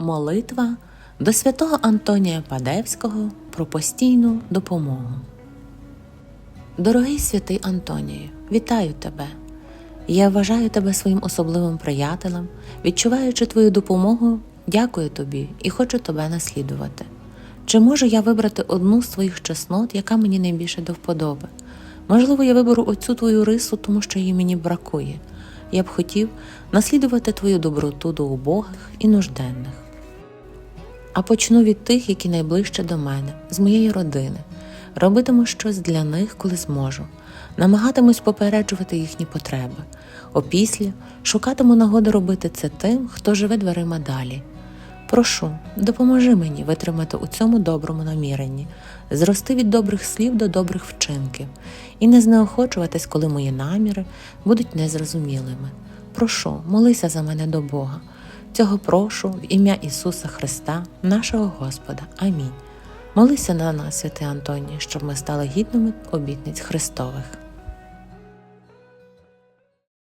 Молитва до святого Антонія Падевського про постійну допомогу. Дорогий святий Антонію, вітаю тебе. Я вважаю тебе своїм особливим приятелем, відчуваючи твою допомогу, дякую тобі і хочу тебе наслідувати. Чи можу я вибрати одну з твоїх чеснот, яка мені найбільше до вподоби? Можливо, я виберу оцю твою рису, тому що її мені бракує. Я б хотів наслідувати твою доброту до убогих і нужденних. А почну від тих, які найближче до мене, з моєї родини. Робитиму щось для них, коли зможу. Намагатимусь попереджувати їхні потреби. Опісля шукатиму нагоди робити це тим, хто живе дверима далі. Прошу, допоможи мені витримати у цьому доброму наміренні, зрости від добрих слів до добрих вчинків і не знеохочуватись, коли мої наміри будуть незрозумілими. Прошу, молися за мене до Бога. Цього прошу в ім'я Ісуса Христа, нашого Господа. Амінь. Молися на нас, святий Антоній, щоб ми стали гідними обітниць Христових.